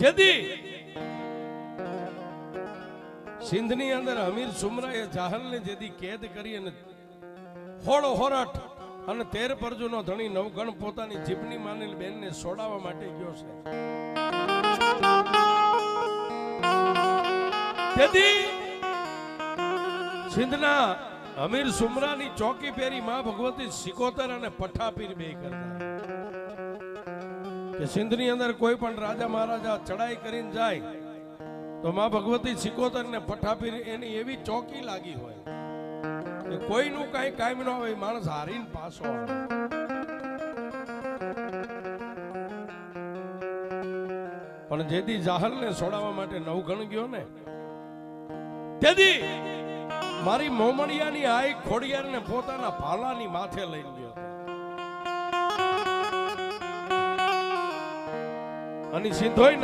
જેદી સિંધની અંદર અમીર સુમરાએ જાહલને જેદી કેદ કરી અને હોળો હોરાટ અને તેર પરજુનો ધણી નવગણ પોતાની જીભની માનેલ બેનને સોડાવવા માટે ગયો છે. સિંધના અમીર સુમરાની ચોકી પેરી માં ભગવતી સિકોતર અને પઠાપીર બે કરતા. કે સિંધની અંદર કોઈ પણ રાજા મહારાજા ચડાઈ કરીને જાય, તો માં ભગવતી સિકોતર ને પઠાપીર એની એવી ચોકી લાગી હોય કે કોઈનું કાંઈ કાયમ ન હોય, માણસ હારીને પાછો પણ જેથી જાહલને છોડાવવા માટે નવગણ ગયો ને તેથી મારી મોમડિયાની આઈ ખોડિયારને પોતાના ભાલાની માથે લઈને ગયો અને સિંધોઈ